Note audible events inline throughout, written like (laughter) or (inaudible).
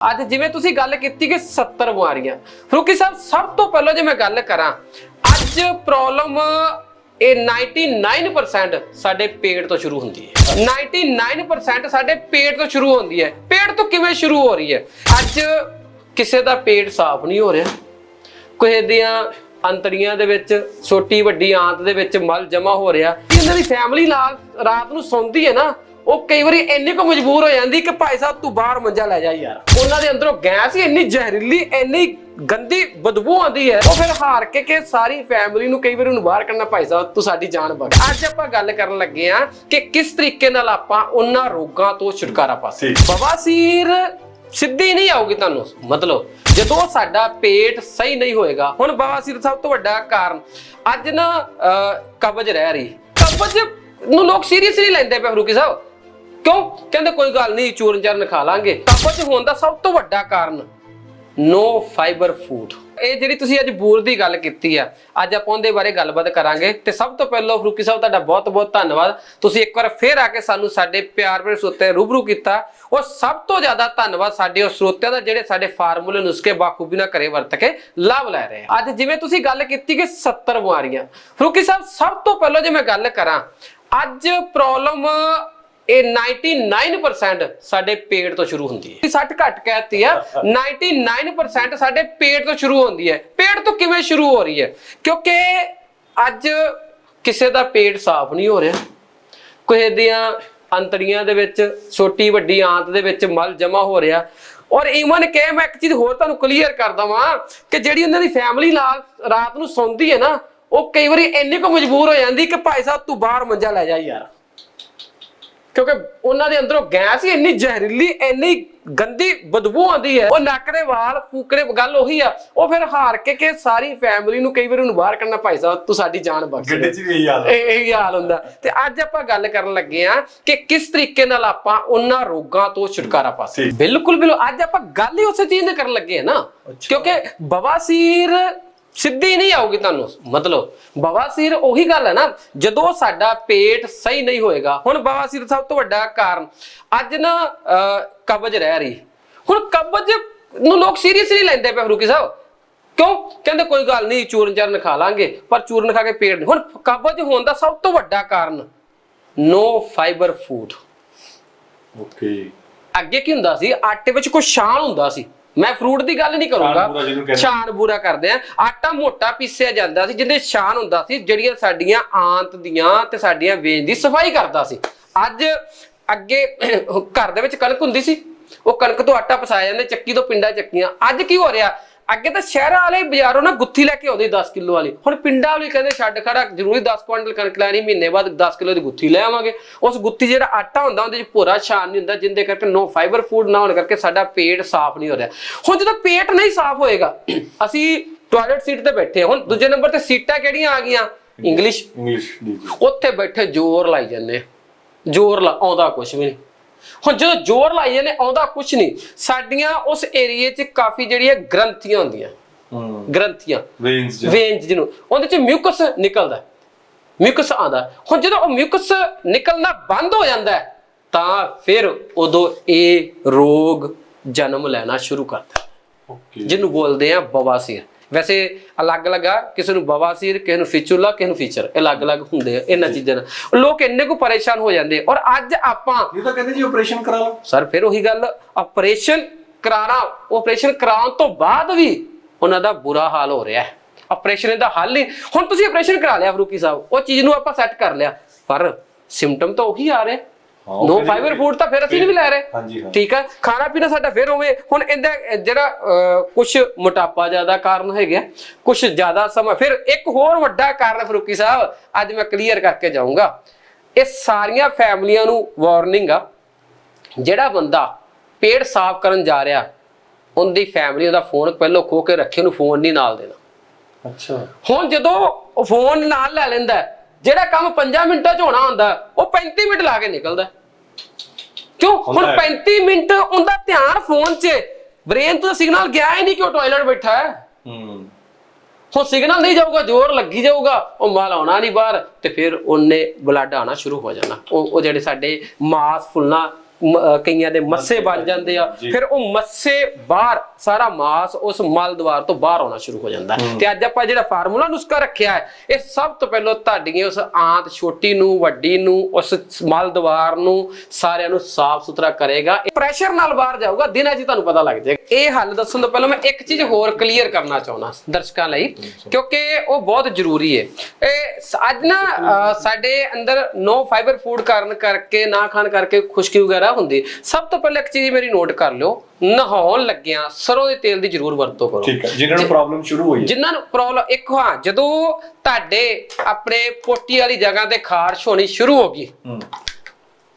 ਅੱਜ ਜਿਵੇਂ ਤੁਸੀਂ ਗੱਲ ਕੀਤੀ ਕਿ 70 ਬਿਮਾਰੀਆਂ ਫਰੂਕੀ ਸਾਹਿਬ, ਸਭ ਤੋਂ ਪਹਿਲਾਂ ਜੇ ਮੈਂ ਗੱਲ ਕਰਾਂ, ਅੱਜ ਪ੍ਰੋਬਲਮ ਇਹ 99% ਸਾਡੇ ਪੇਟ ਤੋਂ ਸ਼ੁਰੂ ਹੁੰਦੀ ਹੈ। 99% ਸਾਡੇ ਪੇਟ ਤੋਂ ਸ਼ੁਰੂ ਹੁੰਦੀ ਹੈ। ਪੇਟ ਤੋਂ ਕਿਵੇਂ ਸ਼ੁਰੂ ਹੋ ਰਹੀ ਹੈ? ਅੱਜ ਕਿਸੇ ਦਾ ਪੇਟ ਸਾਫ਼ ਨਹੀਂ ਹੋ ਰਿਹਾ। ਕਿਸੇ ਦੀਆਂ ਅੰਤੜੀਆਂ ਦੇ ਵਿੱਚ, ਛੋਟੀ ਵੱਡੀ ਆਂਤ ਦੇ ਵਿੱਚ ਮਲ ਜਮਾ ਹੋ ਰਿਹਾ। ਇਹਨਾਂ ਦੀ ਫੈਮਿਲੀ ਨਾਲ ਰਾਤ ਨੂੰ ਸੌਂਦੀ ਹੈ ਨਾ ਉਹ ਕਈ ਵਾਰੀ ਇੰਨੀ ਕੁ ਮਜਬੂਰ ਹੋ ਜਾਂਦੀ ਕਿ ਭਾਈ ਸਾਹਿਬ ਤੂੰ ਬਾਹਰ ਮੰਜਾ ਲੈ ਜਾ ਯਾਰ। ਉਹਨਾਂ ਦੇ ਅੰਦਰੋਂ ਗੈਸ ਹੀ ਇੰਨੀ ਜ਼ਹਿਰੀਲੀ ਇੰਨੀ ਗੰਦੀ ਬਦਬੂ ਆਉਂਦੀ ਹੈ। ਉਹ ਫਿਰ ਹਾਰ ਕੇ ਕਿ ਸਾਰੀ ਫੈਮਿਲੀ ਨੂੰ ਕਈ ਵਾਰੀ ਉਹਨੂੰ ਬਾਹਰ ਕੱਢਣਾ ਭਾਈ ਸਾਹਿਬ ਤੂੰ ਸਾਡੀ ਜਾਨ ਬਚ। ਅੱਜ ਆਪਾਂ ਗੱਲ ਕਰਨ ਲੱਗੇ ਆ ਕਿ ਕਿਸ ਤਰੀਕੇ ਨਾਲ ਆਪਾਂ ਉਹਨਾਂ ਰੋਗਾਂ ਤੋਂ ਛੁਟਕਾਰਾ ਪਾ ਸਕਦੇ। ਬਵਾਸੀਰ ਸਿੱਧੀ ਨਹੀਂ ਆਊਗੀ ਤੁਹਾਨੂੰ ਮਤਲਬ ਜਦੋਂ ਸਾਡਾ ਪੇਟ ਸਹੀ ਨਹੀਂ ਹੋਏਗਾ। ਹੁਣ ਬਵਾਸੀਰ ਸਭ ਤੋਂ ਵੱਡਾ ਕਾਰਨ ਅੱਜ ਨਾ ਕਬਜ਼ ਰਹਿ ਰਹੀ। ਕਬਜ਼ ਨੂੰ ਲੋਕ ਸੀਰੀਅਸ ਨਹੀਂ ਲੈਂਦੇ ਪਏ ਫਰੂਕੀ ਸਾਹਿਬ। ਕਿਉਂ? ਕਹਿੰਦੇ ਕੋਈ ਗੱਲ ਨਹੀਂ ਚੂਰਨ ਚਰਨ ਖਾ ਲਾਂਗੇ। ਕਬਜ਼ ਹੋਣ ਦਾ ਸਭ ਤੋਂ ਵੱਡਾ ਕਾਰਨ ਨੋ ਫਾਈਬਰ ਫੂਡ ਇਹ ਜਿਹੜੀ ਤੁਸੀਂ ਅੱਜ ਬੂਰ ਦੀ ਗੱਲ ਕੀਤੀ ਆ, ਅੱਜ ਆਪਾਂ ਉਹਦੇ ਬਾਰੇ ਗੱਲਬਾਤ ਕਰਾਂਗੇ। ਤੇ ਸਭ ਤੋਂ ਪਹਿਲਾਂ ਫਰੂਕੀ ਸਾਹਿਬ, ਤੁਹਾਡਾ ਬਹੁਤ ਬਹੁਤ ਧੰਨਵਾਦ। ਤੁਸੀਂ ਇੱਕ ਵਾਰ ਫੇਰ ਆ ਕੇ ਸਾਨੂੰ ਸਾਡੇ ਪਿਆਰ ਭਰੇ ਸਰੋਤੇ ਰੂਬਰੂ ਕੀਤਾ। ਉਹ ਸਭ ਤੋਂ ਜ਼ਿਆਦਾ ਧੰਨਵਾਦ ਸਾਡੇ ਉਸ ਸਰੋਤਿਆਂ ਦਾ, ਜਿਹੜੇ ਸਾਡੇ ਫਾਰਮੂਲੇ ਨੁਸਖੇ ਬਾਖੂਬੀ ਨਾਲ ਘਰੇ ਵਰਤ ਕੇ ਲਾਭ ਲੈ ਰਹੇ ਆ। ਅੱਜ ਜਿਵੇਂ ਤੁਸੀਂ ਗੱਲ ਕੀਤੀ ਕਿ 70 ਬਿਮਾਰੀਆਂ। ਫਰੂਕੀ ਸਾਹਿਬ, ਸਭ ਤੋਂ ਪਹਿਲਾਂ ਜੇ ਮੈਂ ਗੱਲ ਕਰਾਂ, ਅੱਜ ਪ੍ਰੋਬਲਮ ਇਹ 99% ਸਾਡੇ ਪੇਟ ਤੋਂ ਸ਼ੁਰੂ ਹੁੰਦੀ ਹੈ। 60 ਘੱਟ ਕਹਿਤੀ ਆ 99% ਸਾਡੇ ਪੇਟ ਤੋਂ ਸ਼ੁਰੂ ਹੁੰਦੀ ਹੈ। ਪੇਟ ਤੋਂ ਕਿਵੇਂ ਸ਼ੁਰੂ ਹੋ ਰਹੀ ਹੈ? ਕਿਉਂਕਿ ਅੱਜ ਕਿਸੇ ਦਾ ਪੇਟ ਸਾਫ਼ ਨਹੀਂ ਹੋ ਰਿਹਾ। ਕਿਸੇ ਦੀਆਂ ਅੰਤੜੀਆਂ ਦੇ ਵਿੱਚ, ਛੋਟੀ ਵੱਡੀ ਆਂਤ ਦੇ ਵਿੱਚ ਮਲ ਜਮਾ ਹੋ ਰਿਹਾ। ਔਰ ਈਵਨ ਕਿ ਮੈਂ ਇੱਕ ਚੀਜ਼ ਹੋਰ ਤੁਹਾਨੂੰ ਕਲੀਅਰ ਕਰ ਦਵਾਂ ਕਿ ਜਿਹੜੀ ਉਹਨਾਂ ਦੀ ਫੈਮਿਲੀ ਨਾਲ ਰਾਤ ਨੂੰ ਸੌਂਦੀ ਹੈ ਨਾ, ਉਹ ਕਈ ਵਾਰੀ ਇੰਨੀ ਕੁ ਮਜਬੂਰ ਹੋ ਜਾਂਦੀ ਕਿ ਭਾਈ ਸਾਹਿਬ ਤੂੰ ਬਾਹਰ ਮੰਜਾ ਲੈ ਜਾ ਯਾਰ। ਕਿਉਂਕਿ ਉਹਨਾਂ ਦੇ ਅੰਦਰੋਂ ਗੈਸ ਹੀ ਇੰਨੀ ਜ਼ਹਿਰੀਲੀ ਇੰਨੀ ਗੰਦੀ ਬਦਬੂ ਆਉਂਦੀ ਹੈ। ਉਹ ਨੱਕ ਦੇ ਵਾਲ ਫੂਕੜੇ ਗੱਲ ਉਹੀ ਆ। ਉਹ ਫਿਰ ਹਾਰ ਕੇ ਕਿ ਸਾਰੀ ਫੈਮਿਲੀ ਨੂੰ ਕਈ ਵਾਰੀ ਉਹਨੂੰ ਬਾਹਰ ਕੱਢਣਾ ਭਾਈ ਸਾਹਿਬ ਤੂੰ ਸਾਡੀ ਜਾਨ ਬਖਸ਼ ਗੱਡੀ 'ਚ ਵੀ ਇਹੀ ਹਾਲ ਇਹ ਇਹੀ ਹਾਲ ਹੁੰਦਾ। ਤੇ ਅੱਜ ਆਪਾਂ ਗੱਲ ਕਰਨ ਲੱਗੇ ਆ ਕਿ ਕਿਸ ਤਰੀਕੇ ਨਾਲ ਆਪਾਂ ਉਹਨਾਂ ਰੋਗਾਂ ਤੋਂ ਛੁਟਕਾਰਾ ਪਾ ਸਕਦੇ ਠੀਕ। ਬਿਲਕੁਲ ਬਿਲਕੁਲ। ਅੱਜ ਆਪਾਂ ਗੱਲ ਹੀ ਉਸੇ ਚੀਜ਼ ਦੀ ਕਰਨ ਲੱਗੇ ਆ ਨਾ। ਕਿਉਂਕਿ ਬਵਾਸੀਰ ਸਿੱਧੀ ਨਹੀਂ ਆਊਗੀ ਤੁਹਾਨੂੰ। ਮਤਲਬ ਬਵਾਸੀਰ ਉਹੀ ਗੱਲ ਹੈ ਨਾ ਜਦੋਂ ਸਾਡਾ ਪੇਟ ਸਹੀ ਨਹੀਂ ਹੋਏਗਾ ਹੁਣ ਬਵਾਸੀਰ ਸਭ ਤੋਂ ਵੱਡਾ ਕਾਰਨ ਅੱਜ ਨਾ ਕਬਜ਼ ਰਹਿ ਰਹੀ। ਹੁਣ ਕਬਜ਼ ਨੂੰ ਲੋਕ ਸੀਰੀਅਸ ਨਹੀਂ ਲੈਂਦੇ ਪਏ ਫਰੂਕੀ ਸਾਹਿਬ। ਕਿਉਂ? ਕਹਿੰਦੇ ਕੋਈ ਗੱਲ ਨਹੀਂ ਚੂਰਨ ਚਰਨ ਖਾ ਲਾਂਗੇ ਪਰ ਚੂਰਨ ਖਾ ਕੇ ਪੇਟ ਨਹੀਂ। ਹੁਣ ਕਬਜ਼ ਹੋਣ ਦਾ ਸਭ ਤੋਂ ਵੱਡਾ ਕਾਰਨ ਨੋ ਫਾਈਬਰ ਫੂਡ ਓਕੇ ਅੱਗੇ ਕੀ ਹੁੰਦਾ ਸੀ? ਆਟੇ ਵਿੱਚ ਕੋਈ ਛਾਣ ਹੁੰਦਾ ਸੀ। ਮੈਂ ਫਰੂਟ ਦੀ ਗੱਲ ਨਹੀਂ ਕਰੂੰਗਾ। ਛਾਣ ਬੂਰਾ ਕਰਦੇ ਆ। ਆਟਾ ਮੋਟਾ ਪੀਸਿਆ ਜਾਂਦਾ ਸੀ ਜਿਹਦੇ ਛਾਣ ਹੁੰਦਾ ਸੀ ਜਿਹੜੀਆਂ ਸਾਡੀਆਂ ਆਂਤ ਦੀਆਂ ਤੇ ਸਾਡੀਆਂ ਵੇਨ ਦੀ ਸਫ਼ਾਈ ਕਰਦਾ ਸੀ। ਅੱਜ ਅੱਗੇ ਘਰ ਦੇ ਵਿੱਚ ਕਣਕ ਹੁੰਦੀ ਸੀ। ਉਹ ਕਣਕ ਤੋਂ ਆਟਾ ਪਸਾਇਆ ਜਾਂਦਾ ਚੱਕੀ ਤੋਂ ਪਿੰਡਾਂ ਚੱਕੀਆਂ। ਅੱਜ ਕੀ ਹੋ ਰਿਹਾ? ਅੱਗੇ ਤਾਂ ਸ਼ਹਿਰਾਂ ਵਾਲੇ ਬਾਜ਼ਾਰੋਂ ਨਾ ਗੁੱਥੀ ਲੈ ਕੇ ਆਉਂਦੇ 10 ਕਿਲੋ ਵਾਲੀ। ਹੁਣ ਪਿੰਡਾਂ ਵਾਲੇ ਕਹਿੰਦੇ ਛੱਡ ਖੜਾ ਜ਼ਰੂਰੀ 10 ਕੁਇੰਟਲ ਕਣਕ ਲੈਣੀ ਮਹੀਨੇ ਬਾਅਦ 10 ਕਿਲੋ ਦੀ ਗੁੱਥੀ ਲੈ ਆਵਾਂਗੇ। ਉਸ ਗੁੱਥੀ ਜਿਹੜਾ ਆਟਾ ਹੁੰਦਾ ਉਹਦੇ ਚ ਭੋਰਾ ਛਾਣ ਨਹੀਂ ਹੁੰਦਾ ਜਿੰਦੇ ਕਰਕੇ ਨੋ ਫਾਈਬਰ ਫੂਡ ਨਾ ਹੋਣ ਕਰਕੇ ਸਾਡਾ ਪੇਟ ਸਾਫ਼ ਨਹੀਂ ਹੋ ਰਿਹਾ। ਹੁਣ ਜਦੋਂ ਪੇਟ ਨਹੀਂ ਸਾਫ਼ ਹੋਏਗਾ (clears throat) ਅਸੀਂ ਟਾਇਲਟ ਸੀਟ ਤੇ ਬੈਠੇ। ਹੁਣ ਦੂਜੇ ਨੰਬਰ ਤੇ ਸੀਟਾਂ ਕਿਹੜੀਆਂ ਆ ਗਈਆਂ? ਇੰਗਲਿਸ਼ ਇੰਗਲਿਸ਼ ਉੱਥੇ ਬੈਠੇ ਜ਼ੋਰ ਲਾਈ ਜਾਂਦੇ। ਜ਼ੋਰ ਲਾ ਆਉਂਦਾ ਕੁਝ ਵੀ ਨਹੀਂ। ਹੁਣ ਜਦੋਂ ਜ਼ੋਰ ਲਾਈ ਜਾਂਦੇ ਆਉਂਦਾ ਕੁਝ ਨਹੀਂ। ਸਾਡੀਆਂ ਉਸ ਏਰੀਏ 'ਚ ਕਾਫੀ ਜਿਹੜੀਆਂ ਗ੍ਰੰਥੀਆਂ ਹੁੰਦੀਆਂ। ਹੂੰ। ਗ੍ਰੰਥੀਆਂ। ਵੇਨਸ ਜੀ ਵੇਨਸ ਜਿਹਨੂੰ। ਉਹਦੇ 'ਚ ਮਿਊਕਸ ਨਿਕਲਦਾ। ਮਿਊਕਸ ਆਉਂਦਾ। ਹੁਣ ਜਦੋਂ ਉਹ ਮਿਊਕਸ ਨਿਕਲਣਾ ਬੰਦ ਹੋ ਜਾਂਦਾ ਹੈ, ਤਾਂ ਫਿਰ ਉਦੋਂ ਇਹ ਰੋਗ ਜਨਮ ਲੈਣਾ ਸ਼ੁਰੂ ਕਰਦਾ। ਜਿਹਨੂੰ ਬੋਲਦੇ ਆ ਬਵਾਸੀਰ ਵੈਸੇ ਅਲੱਗ-ਅਲੱਗ ਆ ਕਿਸੇ ਨੂੰ ਬਵਾਸੀਰ ਕਿਸੇ ਨੂੰ ਫਿਚੂਲਾ ਕਿਸੇ ਨੂੰ ਫੀਚਰ। ਅਲੱਗ-ਅਲੱਗ ਹੁੰਦੇ ਆ ਇਹਨਾਂ ਚੀਜ਼ਾਂ ਨਾਲ। ਲੋਕ ਇੰਨੇ ਕੁ ਪਰੇਸ਼ਾਨ ਹੋ ਜਾਂਦੇ ਔਰ ਅੱਜ ਆਪਾਂ ਇਹ ਤਾਂ ਕਹਿੰਦੇ ਜੀ ਆਪਰੇਸ਼ਨ ਕਰਾ ਲਓ। ਸਰ ਫਿਰ ਉਹੀ ਗੱਲ ਆਪਰੇਸ਼ਨ ਕਰਾਣਾ ਆਪਰੇਸ਼ਨ ਕਰਾਉਣ ਤੋਂ ਬਾਅਦ ਵੀ ਉਹਨਾਂ ਦਾ ਬੁਰਾ ਹਾਲ ਹੋ ਰਿਹਾ ਹੈ। ਆਪਰੇਸ਼ਨ ਦਾ ਹੱਲ ਨਹੀਂ। ਹੁਣ ਤੁਸੀਂ ਆਪਰੇਸ਼ਨ ਕਰਾ ਲਿਆ ਫਰੂਕੀ ਸਾਹਿਬ। ਉਹ ਚੀਜ਼ ਨੂੰ ਆਪਾਂ ਸੈੱਟ ਕਰ ਲਿਆ। ਪਰ ਸਿੰਪਟਮ ਤਾਂ ਉਹੀ ਆ ਰਹੇ। ਨੋ ਫਾਈਬਰ ਫੂਡ ਤਾਂ ਫਿਰ ਅਸੀਂ ਵੀ ਲੈ ਰਹੇ। ਠੀਕ ਹੈ ਖਾਣਾ ਪੀਣਾ ਸਾਡਾ ਫਿਰ ਉਵੇਂ ਹੁਣ ਇਹਦਾ ਜਿਹੜਾ ਕੁਝ ਮੋਟਾਪਾ ਜ਼ਿਆਦਾ ਕਾਰਨ ਹੈਗਾ ਕੁਝ ਜ਼ਿਆਦਾ ਸਮਾਂ ਫਿਰ ਇੱਕ ਹੋਰ ਵੱਡਾ ਕਾਰਨ ਫਰੂਕੀ ਸਾਹਿਬ ਅੱਜ ਮੈਂ ਕਲੀਅਰ ਕਰਕੇ ਜਾਊਂਗਾ। ਇਹ ਸਾਰੀਆਂ ਫੈਮਲੀਆਂ ਨੂੰ ਵਾਰਨਿੰਗ ਆ ਜਿਹੜਾ ਬੰਦਾ ਪੇਟ ਸਾਫ਼ ਕਰਨ ਜਾ ਰਿਹਾ ਉਹਦੀ ਫੈਮਿਲੀ ਉਹਦਾ ਫੋਨ ਪਹਿਲਾਂ ਖੋ ਕੇ ਰੱਖੇ ਉਹਨੂੰ ਫੋਨ ਨਹੀਂ ਨਾਲ ਦੇਣਾ। ਅੱਛਾ। ਹੁਣ ਜਦੋਂ ਉਹ ਫੋਨ ਨਾਲ ਲੈ ਲੈਂਦਾ ਜਿਹੜਾ ਕੰਮ 5 ਮਿੰਟਾਂ 'ਚ ਹੋਣਾ ਹੁੰਦਾ ਉਹ 35 ਮਿੰਟ ਲਾ ਕੇ ਨਿਕਲਦਾ। ਕਿਉਂ? ਹੁਣ ਹੁੰਦਾ ਹੈ। 35 ਮਿੰਟ ਉਹਦਾ ਧਿਆਨ ਫੋਨ 'ਚ। ਬ੍ਰੇਨ ਤੋਂ ਸਿਗਨਲ ਗਿਆ ਹੀ ਨਹੀਂ ਕਿ ਉਹ ਟਾਇਲਟ ਬੈਠਾ ਹੈ। ਹੂੰ। ਹੁਣ ਸਿਗਨਲ ਨਹੀਂ ਜਾਊਗਾ ਜ਼ੋਰ ਲੱਗੀ ਜਾਊਗਾ ਉਹ ਮਾਲ ਆਉਣਾ ਨਹੀਂ ਬਾਹਰ ਤੇ ਫਿਰ ਉਹਨੇ ਬਲੱਡ ਆਣਾ ਸ਼ੁਰੂ ਹੋ ਜਾਣਾ। ਉਹ ਉਹ ਜਿਹੜੇ ਸਾਡੇ ਮਾਸ ਫੁੱਲਣਾ ਕਈਆਂ ਦੇ ਮੱਸੇ ਬਣ ਜਾਂਦੇ ਆ। ਫਿਰ ਉਹ ਮੱਸੇ ਬਾਹਰ ਸਾਰਾ ਮਾਸ ਉਸ ਮਲ ਦਵਾਰ ਤੋਂ ਬਾਹਰ ਆਉਣਾ ਸ਼ੁਰੂ ਹੋ ਜਾਂਦਾ। ਤੇ ਅੱਜ ਆਪਾਂ ਜਿਹੜਾ ਫਾਰਮੂਲਾ ਨੁਸਖਾ ਰੱਖਿਆ ਹੈ ਇਹ ਸਭ ਤੋਂ ਪਹਿਲਾਂ ਤੁਹਾਡੀਆਂ ਉਸ ਆਂਤ ਛੋਟੀ ਨੂੰ ਵੱਡੀ ਨੂੰ ਉਸ ਮਲ ਦਵਾਰ ਨੂੰ ਸਾਰਿਆਂ ਨੂੰ ਸਾਫ਼ ਸੁਥਰਾ ਕਰੇਗਾ। ਪ੍ਰੈਸ਼ਰ ਨਾਲ ਬਾਹਰ ਜਾਊਗਾ ਦਿਨਾਂ 'ਚ ਤੁਹਾਨੂੰ ਪਤਾ ਲੱਗ ਜਾਏਗਾ। ਇਹ ਹੱਲ ਦੱਸਣ ਤੋਂ ਪਹਿਲਾਂ ਮੈਂ ਇੱਕ ਚੀਜ਼ ਹੋਰ ਕਲੀਅਰ ਕਰਨਾ ਚਾਹੁੰਦਾ ਦਰਸ਼ਕਾਂ ਲਈ ਕਿਉਂਕਿ ਉਹ ਬਹੁਤ ਜ਼ਰੂਰੀ ਹੈ। ਇਹ ਅੱਜ ਨਾ ਸਾਡੇ ਅੰਦਰ ਨੋ ਫਾਈਬਰ ਫੂਡ ਕਾਰਨ ਕਰਕੇ ਨਾ ਖਾਣ ਕਰਕੇ ਖੁਸ਼ਕੀ ਵਗੈਰਾ ਹੁੰਦੀ ਸਭ ਤੋਂ ਪਹਿਲਾਂ ਇੱਕ ਚੀਜ਼ ਮੇਰੀ ਨੋਟ ਕਰ ਲਿਓ। ਨਹਾਉਣ ਲੱਗਿਆਂ ਸਰੋਂ ਦੇ ਤੇਲ ਦੀ ਜ਼ਰੂਰ ਵਰਤੋਂ ਕਰੋ। ਠੀਕ ਹੈ ਜਿਨ੍ਹਾਂ ਨੂੰ ਪ੍ਰੋਬਲਮ ਸ਼ੁਰੂ ਹੋਈ ਹੈ। ਜਿਨ੍ਹਾਂ ਨੂੰ ਪ੍ਰੋਬਲਮ ਇੱਕ ਹਾਂ ਜਦੋਂ ਤੁਹਾਡੇ ਆਪਣੇ ਪੋਟੀ ਵਾਲੀ ਜਗ੍ਹਾ ਤੇ ਖਾਰਸ਼ ਹੋਣੀ ਸ਼ੁਰੂ ਹੋ ਗਈ।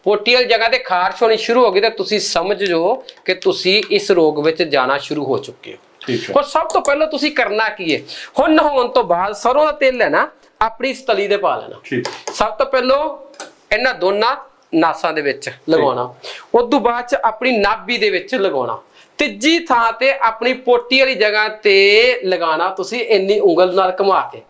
ਪੋਟੀ ਵਾਲੀ ਜਗ੍ਹਾ ਤੇ ਖਾਰਸ਼ ਹੋਣੀ ਸ਼ੁਰੂ ਹੋ ਗਈ ਤਾਂ ਤੁਸੀਂ ਸਮਝ ਜੋ ਕਿ ਤੁਸੀਂ ਇਸ ਰੋਗ ਵਿੱਚ ਜਾਣਾ ਸ਼ੁਰੂ ਹੋ ਚੁੱਕੇ ਹੈ। ਹੁਣ ਸਭ ਤੋਂ ਪਹਿਲਾਂ ਤੁਸੀਂ ਕਰਨਾ ਕੀ ਹੈ? ਹੁਣ ਨਹਾਉਣ ਤੋਂ ਬਾਅਦ ਸਰੋਂ ਦਾ ਤੇਲ ਲੈਣਾ ਆਪਣੀ ਸਤਲੀ ਤੇ ਪਾ ਲੈਣਾ। ਠੀਕ। ਸਭ ਤੋਂ ਪਹਿਲਾਂ ਇਹਨਾਂ ਦੋਨਾਂ ਨਾਸਾਂ ਦੇ ਵਿੱਚ ਲਗਾਉਣਾ। ਉਸ ਤੋਂ ਬਾਅਦ ਚ ਆਪਣੀ ਨਾਭੀ ਦੇ ਵਿੱਚ ਲਗਾਉਣਾ। ਤੀਜੀ ਥਾਂ ਤੇ ਆਪਣੀ ਪੋਟੀ ਵਾਲੀ ਜਗ੍ਹਾ ਤੇ ਲਗਾਉਣਾ ਤੁਸੀਂ ਇੰਨੀ ਉਂਗਲ ਨਾਲ ਘੁਮਾ ਕੇ।